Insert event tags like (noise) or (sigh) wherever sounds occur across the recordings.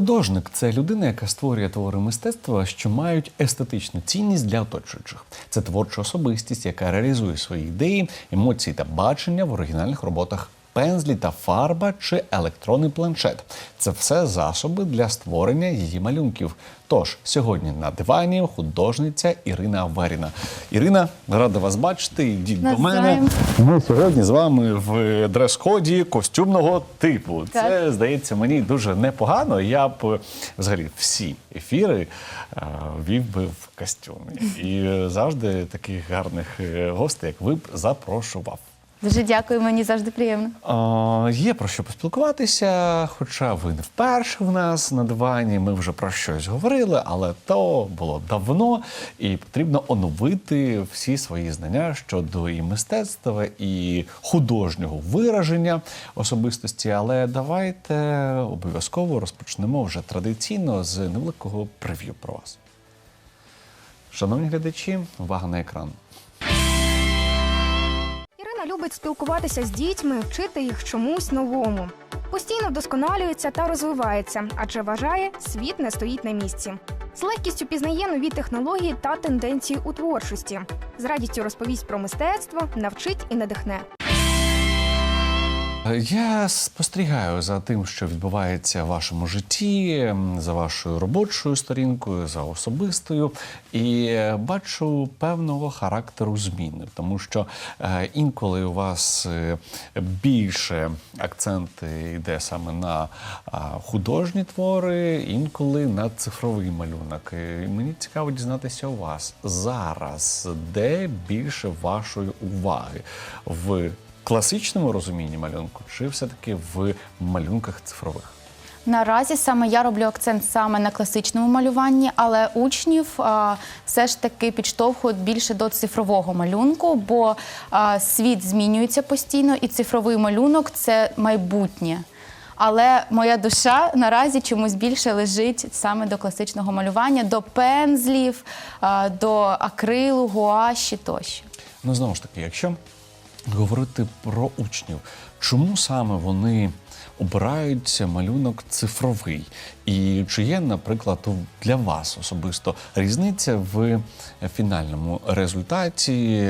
Художник це людина, яка створює твори мистецтва, що мають естетичну цінність для оточуючих. Це творча особистість, яка реалізує свої ідеї, емоції та бачення в оригінальних роботах. Пензлі та фарба чи електронний планшет це все засоби для створення її малюнків. Тож сьогодні на дивані художниця Ірина Аверіна. Ірина, рада вас бачити. Йдіть до мене. Ми сьогодні з вами в дрес-коді костюмного типу. Це здається мені дуже непогано. Я б е, взагалі всі ефіри е, вів би в костюмі. І е, завжди таких гарних гостей, як ви б запрошував. Дуже дякую, мені завжди приємно. А, є про що поспілкуватися, хоча ви не вперше в нас на дивані. Ми вже про щось говорили, але то було давно, і потрібно оновити всі свої знання щодо і мистецтва, і художнього вираження особистості. Але давайте обов'язково розпочнемо вже традиційно з невеликого прев'ю про вас. Шановні глядачі, увага на екран. Любить спілкуватися з дітьми, вчити їх чомусь новому. Постійно вдосконалюється та розвивається, адже вважає, світ не стоїть на місці. З легкістю пізнає нові технології та тенденції у творчості. З радістю розповість про мистецтво, навчить і надихне. Я спостерігаю за тим, що відбувається в вашому житті, за вашою робочою сторінкою, за особистою, і е, бачу певного характеру зміни, тому що е, інколи у вас е, більше акцент йде саме на художні твори, інколи на цифровий малюнок. І мені цікаво дізнатися у вас зараз, де більше вашої уваги в класичному розумінні малюнку, чи все-таки в малюнках цифрових? Наразі саме я роблю акцент саме на класичному малюванні, але учнів а, все ж таки підштовхують більше до цифрового малюнку, бо а, світ змінюється постійно, і цифровий малюнок це майбутнє. Але моя душа наразі чомусь більше лежить саме до класичного малювання, до пензлів, а, до акрилу, гуаші тощо. Ну знову ж таки, якщо говорити про учнів, чому саме вони обирають малюнок цифровий? І чи є, наприклад, для вас особисто різниця в фінальному результаті,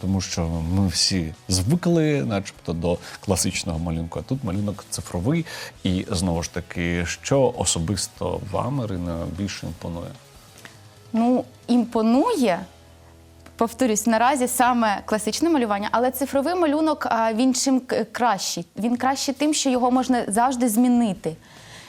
тому що ми всі звикли, начебто, до класичного малюнку, а тут малюнок цифровий. І знову ж таки, що особисто вам, Ірина, більше імпонує? Ну, імпонує. Повторюсь, наразі саме класичне малювання, але цифровий малюнок він чим кращий. Він кращий тим, що його можна завжди змінити.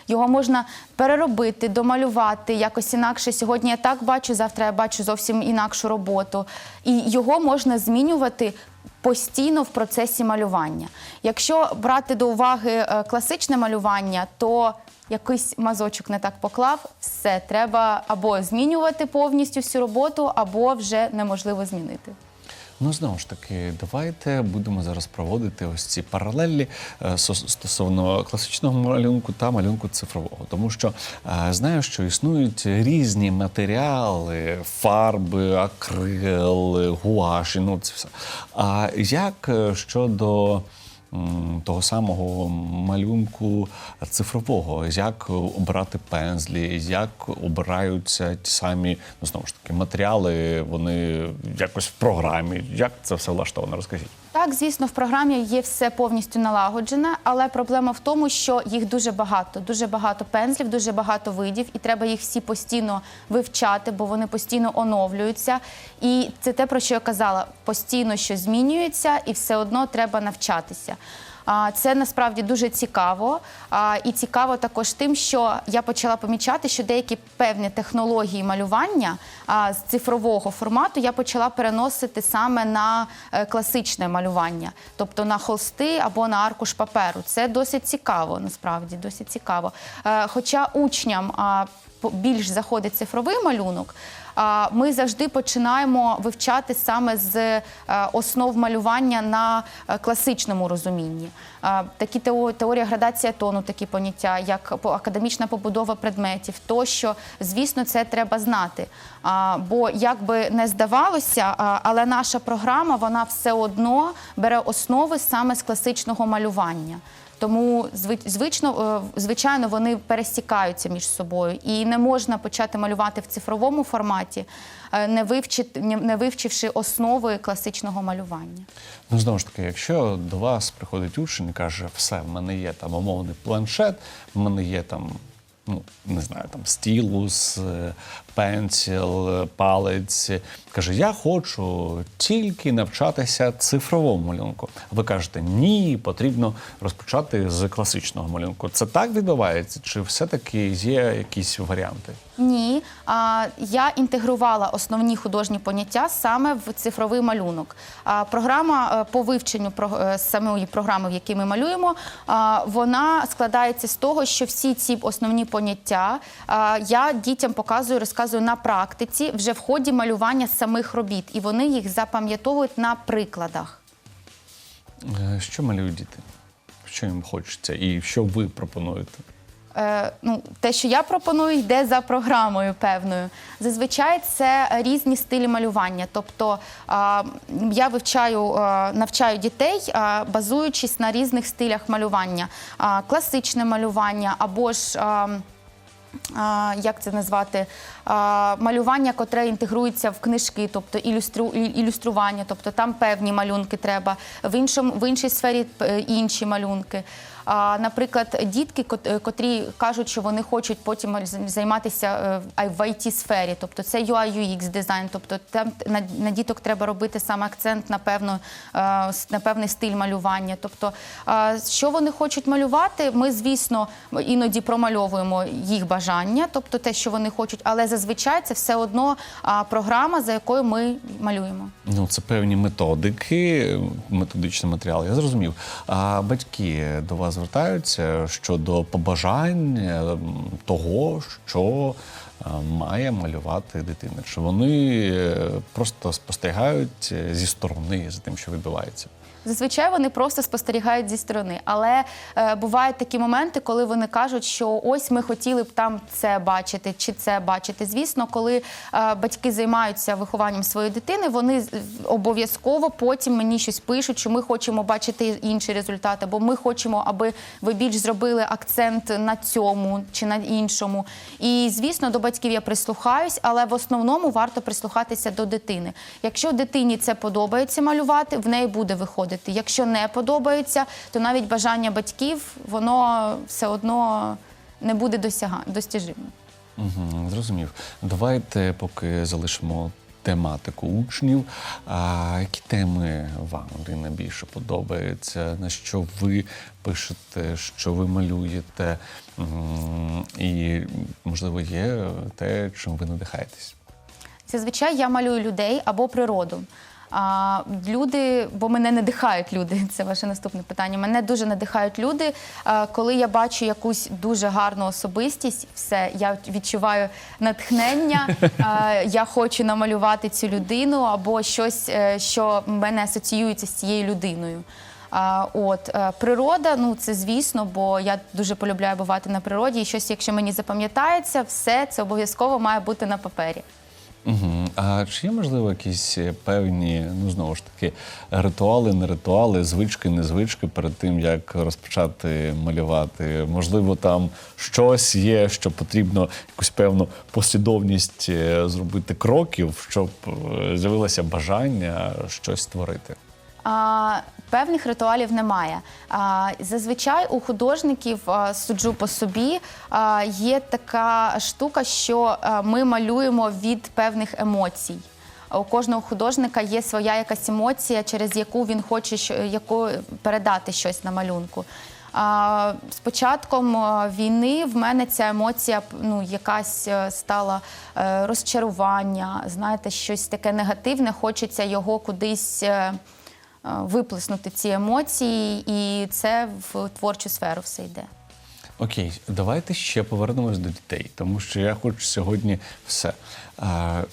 Його можна переробити, домалювати якось інакше. Сьогодні я так бачу, завтра я бачу зовсім інакшу роботу. І його можна змінювати постійно в процесі малювання. Якщо брати до уваги е, класичне малювання, то якийсь мазочок не так поклав, все треба або змінювати повністю всю роботу, або вже неможливо змінити. Ну, знову ж таки, давайте будемо зараз проводити ось ці паралелі е, стосовно класичного малюнку та малюнку цифрового. Тому що е, знаю, що існують різні матеріали, фарби, акрил, гуаші, ну це все. А як е, щодо того самого малюнку цифрового, як обирати пензлі, як обираються ті самі ну знову ж таки матеріали, вони якось в програмі. Як це все влаштовано? Розкажіть. Так, звісно, в програмі є все повністю налагоджене, але проблема в тому, що їх дуже багато, дуже багато пензлів, дуже багато видів, і треба їх всі постійно вивчати, бо вони постійно оновлюються. І це те, про що я казала: постійно щось змінюється, і все одно треба навчатися. Це насправді дуже цікаво. І цікаво також тим, що я почала помічати, що деякі певні технології малювання з цифрового формату я почала переносити саме на е, класичне малювання, тобто на холсти або на аркуш паперу. Це досить цікаво, насправді досить цікаво. Е, Хоча учням більш заходить цифровий малюнок. Ми завжди починаємо вивчати саме з е, основ малювання на е, класичному розумінні. Е, Такі теорія градація тону, такі поняття, як академічна побудова предметів, тощо, звісно, це треба знати. Бо як би не здавалося, але наша програма вона все одно бере основи саме з класичного малювання. Тому зви- звично, е, звичайно, вони пересікаються між собою, і не можна почати малювати в цифровому форматі, е, не вивчити, не не вивчивши основи класичного малювання. Ну, знову ж таки, якщо до вас приходить учень і каже, все, в мене є там умовний планшет, в мене є там, ну не знаю, там стілус, е, пенсіл, палець. Каже, я хочу тільки навчатися цифровому малюнку. Ви кажете, ні, потрібно розпочати з класичного малюнку. Це так відбувається? Чи все-таки є якісь варіанти? Ні, а, я інтегрувала основні художні поняття саме в цифровий малюнок. А, програма е, по вивченню е, самої програми, в якій ми малюємо, вона складається з того, що всі ці основні поняття я дітям показую, розказую на практиці вже в ході малювання самих робіт, і вони їх запам'ятовують на прикладах. Е, Що малюють діти? Що їм хочеться, і що ви пропонуєте? Е, ну, те, що я пропоную, йде за програмою певною. Зазвичай це різні стилі малювання. Тобто а, я вивчаю, а, навчаю дітей, а, базуючись на різних стилях малювання. А, класичне малювання або ж. А, а, як це назвати, малювання, котре інтегрується в книжки, тобто ілюстру, ілюстрування, тобто там певні малюнки треба, в, іншому, в іншій сфері е, інші малюнки. Наприклад, дітки, е, котрі кажуть, що вони хочуть потім займатися е, в it сфері тобто це UI UX дизайн, тобто там на, діток треба робити саме акцент на певну на певний стиль малювання. Тобто, що вони хочуть малювати, ми, звісно, іноді промальовуємо їх бажання, тобто те, що вони хочуть, але зазвичай це все одно програма, за якою ми малюємо. Ну, це певні методики, методичний матеріал. Я зрозумів. А батьки до вас звертаються щодо побажань ем, того, що е, має малювати дитина. Чи вони е, просто спостерігають е, зі сторони за тим, що відбувається? Зазвичай вони просто спостерігають зі сторони, але е, бувають такі моменти, коли вони кажуть, що ось ми хотіли б там це бачити чи це бачити. Звісно, коли е, батьки займаються вихованням своєї дитини, вони обов'язково потім мені щось пишуть, що ми хочемо бачити інші результати, бо ми хочемо, аби ви більш зробили акцент на цьому чи на іншому. І звісно, до батьків я прислухаюсь, але в основному варто прислухатися до дитини. Якщо дитині це подобається малювати, в неї буде виходити. Якщо не подобається, то навіть бажання батьків воно все одно не буде досяга. Угу, зрозумів. Давайте поки залишимо тематику учнів. А які теми вам Ірина, більше подобаються? На що ви пишете, що ви малюєте? І, можливо, є те, чим ви надихаєтесь? Зазвичай я малюю людей або природу. А, люди, бо мене надихають люди. (laughs) Це ваше наступне питання. Мене дуже надихають люди. А, коли я бачу якусь дуже гарну особистість, все я відчуваю натхнення. А, (laughs) я хочу намалювати цю людину або щось, е, що в мене асоціюється з цією людиною. А, от е, природа, ну це звісно, бо я дуже полюбляю бувати на природі. І щось, якщо мені запам'ятається, все це обов'язково має бути на папері. Угу. А чи є можливо якісь е, певні, ну знову ж таки, ритуали, не ритуали, звички, незвички перед тим, як розпочати малювати? Можливо, там щось є, що потрібно якусь певну послідовність е, зробити кроків, щоб е, з'явилося бажання щось створити. Певних ритуалів немає. Зазвичай у художників суджу по собі. Є така штука, що ми малюємо від певних емоцій. У кожного художника є своя якась емоція, через яку він хоче яку передати щось на малюнку. А, з початком війни в мене ця емоція ну, якась е, стала е, розчарування, знаєте, щось таке негативне, хочеться його кудись. Е, Виплеснути ці емоції, і це в творчу сферу все йде. Окей, давайте ще повернемось до дітей, тому що я хочу сьогодні все.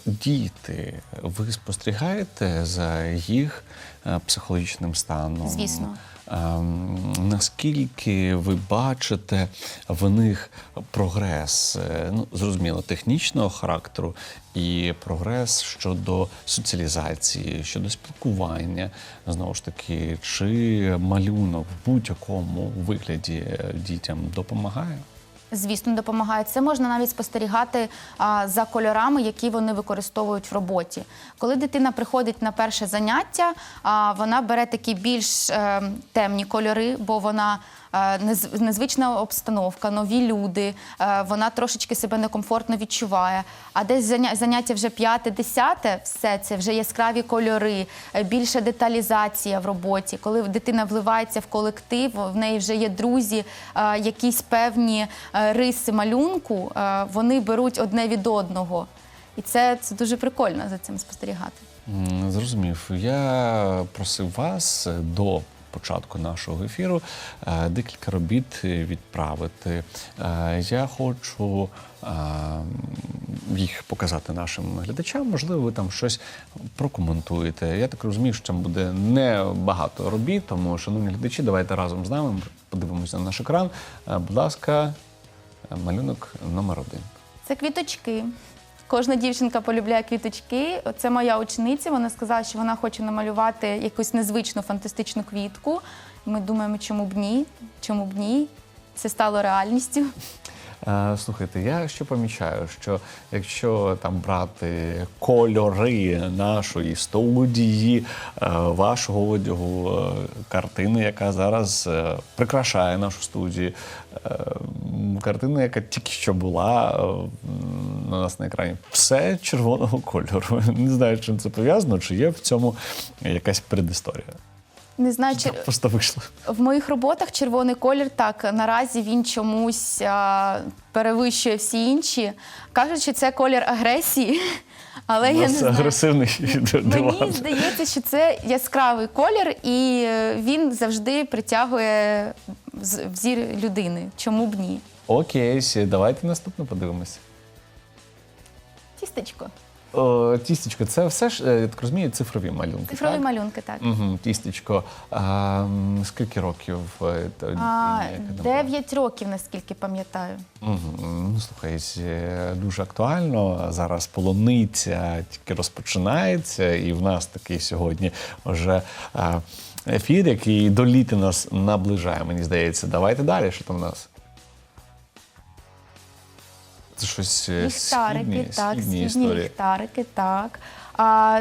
Діти, ви спостерігаєте за їх е, психологічним станом? Звісно. Ем, наскільки ви бачите в них прогрес, е, ну зрозуміло, технічного характеру і прогрес щодо соціалізації, щодо спілкування, знову ж таки, чи малюнок в будь-якому вигляді е, дітям допомагає? Звісно, допомагає. Це можна навіть спостерігати а, за кольорами, які вони використовують в роботі. Коли дитина приходить на перше заняття, а, вона бере такі більш е, темні кольори, бо вона незвична обстановка, нові люди, е, вона трошечки себе некомфортно відчуває. А десь заняття вже п'яте-десяте, все це вже яскраві кольори, е, більша деталізація в роботі. Коли дитина вливається в колектив, в неї вже є друзі, е, якісь певні е, риси малюнку, е, вони беруть одне від одного. І це, це дуже прикольно за цим спостерігати. Зрозумів. Я просив вас е, до початку нашого ефіру е, декілька робіт відправити. Е, Я хочу е, їх показати нашим глядачам. Можливо, ви там щось прокоментуєте. Я так розумію, що там буде не багато робіт, тому, шановні глядачі, давайте разом з нами подивимося на наш екран. Будь ласка, малюнок номер один. Це квіточки. Кожна дівчинка полюбляє квіточки. Це моя учениця. Вона сказала, що вона хоче намалювати якусь незвичну фантастичну квітку. Ми думаємо, чому б ні? Чому б ні? Це стало реальністю. Е, Слухайте, я ще помічаю, що якщо там брати кольори нашої студії, е, вашого одягу, е, картини, яка зараз прикрашає нашу студію, картина, яка тільки що була на нас на екрані, все червоного (laughs) кольору. Не знаю, чим це пов'язано, чи є в цьому якась предісторія. Не знаю, чи просто вийшло. в моїх роботах червоний колір так наразі він чомусь а, перевищує всі інші. Кажуть, що це колір агресії, (laughs) але я не знаю. агресивний диван. Мені здається, що це яскравий колір, і е, він завжди притягує взір людини. Чому б ні? Окей, давайте наступно подивимося. Тістечко. О, тістечко, це все ж, е, я так розумію, цифрові малюнки. Цифрові так? малюнки, так. Угу, тістечко. А, скільки років? е, А? Дев'ять років, наскільки пам'ятаю. Мгм. Ну, слухай, е, дуже актуально. Зараз полуниця тільки розпочинається, і в нас такий сьогодні вже ефір, який до літа нас наближає, мені здається. Давайте далі, що там у нас. Це щось е, Ліхтарики, східні, так, східні східні історії. ліхтарики, так. А,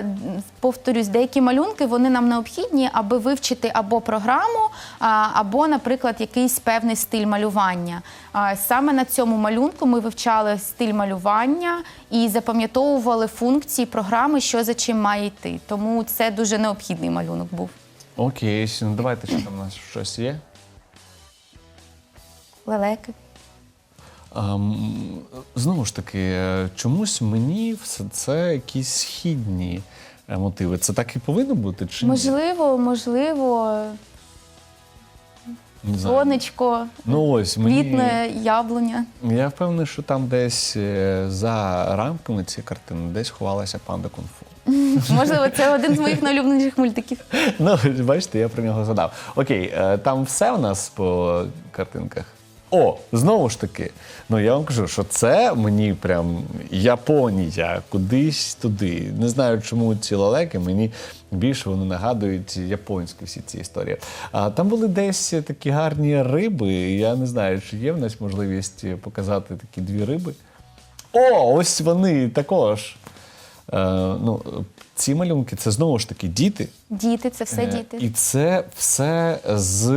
повторюсь, деякі малюнки вони нам необхідні, аби вивчити або програму, а, або, наприклад, якийсь певний стиль малювання. А, саме на цьому малюнку ми вивчали стиль малювання і запам'ятовували функції програми, що за чим має йти. Тому це дуже необхідний малюнок був. Окей, ну давайте, що там у нас щось є. Лелеки. Ем, знову ж таки, е, чомусь мені все це якісь східні е, мотиви. Це так і повинно бути? Чи ні? Можливо, можливо, Не знаю. сонечко, Ну ось мені квітне яблуня. я впевнений, що там десь е, за рамками цієї картини десь ховалася панда кунг-фу. Можливо, це один з моїх найулюбленіших мультиків. (laughs) Ну, бачите, я про нього згадав. Окей, там все у нас по картинках. О, знову ж таки, ну я вам кажу, що це мені прям Японія, кудись туди. Не знаю, чому ці лелеки мені більше вони нагадують японські всі ці історії. А там були десь такі гарні риби. Я не знаю, чи є в нас можливість показати такі дві риби. О, ось вони також. Е, ну, ці малюнки це знову ж таки діти. Діти, це все Е, діти. І це все з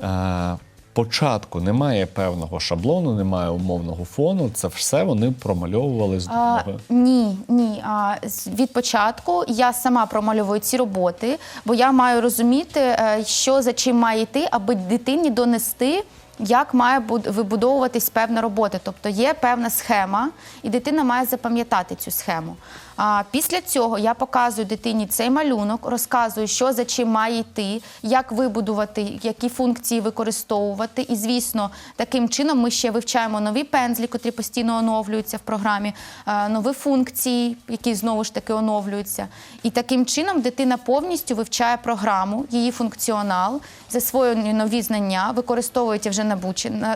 е, початку. Немає певного шаблону, немає умовного фону. Це все вони промальовували з А, ні, ні. А, від початку я сама промальовую ці роботи, бо я маю розуміти, е, що за чим має йти, аби дитині донести як має буд- вибудовуватись певна робота. Тобто є певна схема, і дитина має запам'ятати цю схему. А після цього я показую дитині цей малюнок, розказую, що за чим має йти, як вибудувати, які функції використовувати. І, звісно, таким чином ми ще вивчаємо нові пензлі, котрі постійно оновлюються в програмі, е, нові функції, які знову ж таки оновлюються. І таким чином дитина повністю вивчає програму, її функціонал, засвоює нові знання, використовує ті вже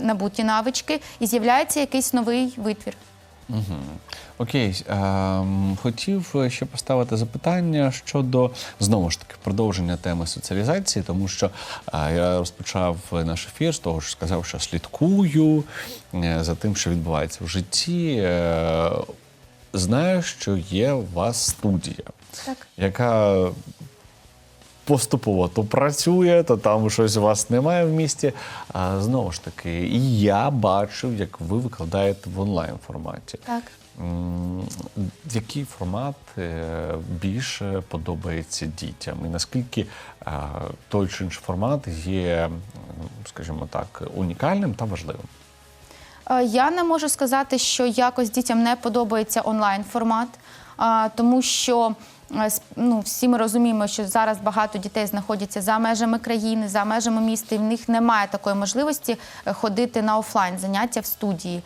набуті навички, і з'являється якийсь новий витвір. Окей, ем, хотів ще поставити запитання щодо знову ж таки продовження теми соціалізації, тому що е, я розпочав наш ефір з того, що сказав, що слідкую е, за тим, що відбувається в житті. Е, знаю, що є у вас студія, Так. яка поступово то працює, то там щось у вас немає в місті. А знову ж таки, і я бачив, як ви викладаєте в онлайн форматі. Так. Який формат е, більше подобається дітям? І наскільки той чи інший формат є, скажімо так, унікальним та важливим? Е, Я не можу сказати, що якось дітям не подобається онлайн формат, тому що ну, всі ми розуміємо, що зараз багато дітей знаходяться за межами країни, за межами міста, і в них немає такої можливості е, ходити на офлайн заняття в студії.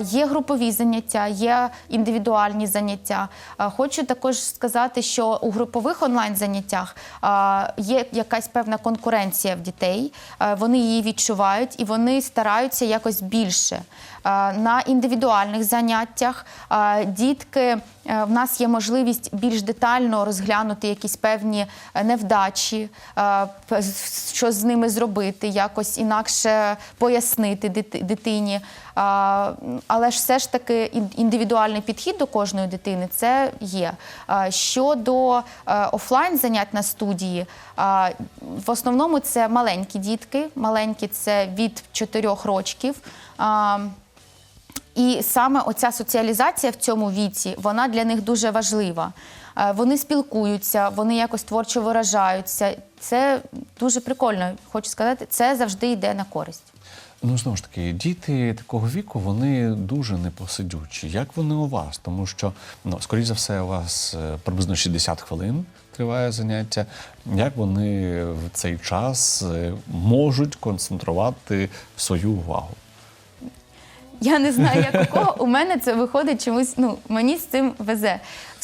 Є групові заняття, є індивідуальні заняття. Хочу також сказати, що у групових онлайн заняттях є якась певна конкуренція в дітей. Вони її відчувають і вони стараються якось більше. На індивідуальних заняттях дітки е, в нас є можливість більш детально розглянути якісь певні е, невдачі, е, що з ними зробити, якось інакше пояснити дитині. Але ж все ж таки індивідуальний підхід до кожної дитини це є. Щодо е, офлайн занять на студії, в основному це маленькі дітки, маленькі це від 4 років. І саме оця соціалізація в цьому віці, вона для них дуже важлива. Е, Вони спілкуються, вони якось творчо виражаються. Це дуже прикольно. Хочу сказати, це завжди йде на користь. Ну, знову ж таки, діти такого віку вони дуже непосидючі. Як вони у вас? Тому що, ну, скоріш за все, у вас е, приблизно 60 хвилин триває заняття. Як вони в цей час е, можуть концентрувати свою увагу? Я не знаю, як у кого. У мене це виходить чомусь. Ну мені з цим везе.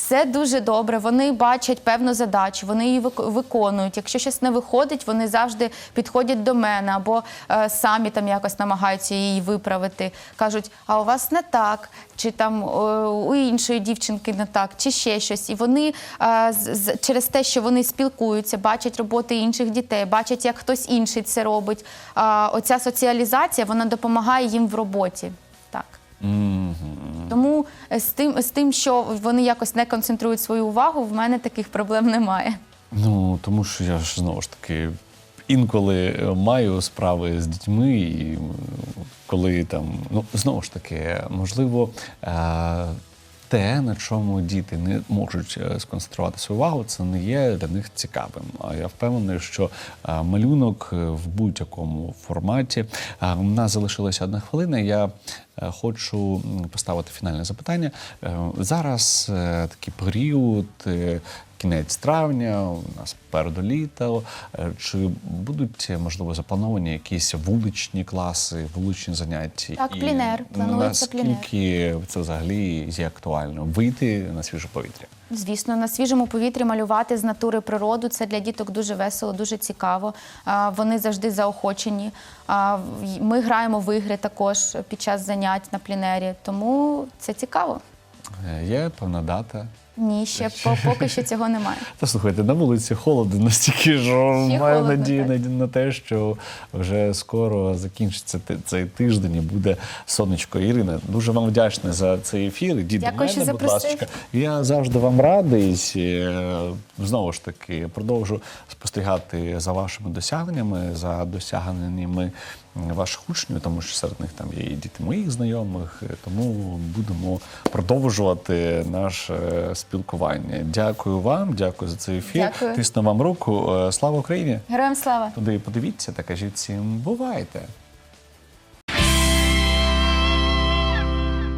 Все дуже добре. Вони бачать певну задачу, вони її виконують. Якщо щось не виходить, вони завжди підходять до мене або е, самі там якось намагаються її виправити. кажуть, а у вас не так, чи там е, у іншої дівчинки не так, чи ще щось. І вони е, з- через те, що вони спілкуються, бачать роботи інших дітей, бачать, як хтось інший це робить. А оця соціалізація вона допомагає їм в роботі. Так. Тому е, з тим, з тим, що вони якось не концентрують свою увагу, в мене таких проблем немає. Ну, тому що я ж знову ж таки інколи е, маю справи з дітьми, і коли там, ну знову ж таки, можливо, е, те, на чому діти не можуть е, сконцентрувати свою увагу, це не є для них цікавим. Я впевнений, що е, малюнок е, в будь-якому форматі. У нас залишилася одна хвилина. Я хочу поставити фінальне запитання. Зараз такий період. Кінець травня, у нас попереду літо. Е, Чи будуть можливо заплановані якісь вуличні класи, вуличні заняття? Так, плінер. Планується плінер. Наскільки це взагалі є актуально? Вийти на свіже повітря? Звісно, на свіжому повітрі малювати з натури природу це для діток дуже весело, дуже цікаво. Вони завжди заохочені. Ми граємо в ігри також під час занять на плінері, тому це цікаво. Е, Є певна дата. Ні, ще по- поки що цього немає. Та слухайте, на вулиці холодно настільки, Ще маю холодно, надію на, на те, що вже скоро закінчиться ти- цей тиждень і буде сонечко. Ірина, дуже вам вдячна за цей ефір. Ідіть Дякую, мене, що будь запросив. ласка. Я завжди вам радий. Е, Знову ж таки, продовжу спостерігати за вашими досягненнями, за досягненнями ваших учнів, тому що серед них там є і діти моїх знайомих. Е, Тому будемо продовжувати наше спілкування. Дякую вам, дякую за цей ефір. Дякую. Тисну вам руку. Е, Слава Україні! Героям слава! Туди подивіться та кажіть всім бувайте.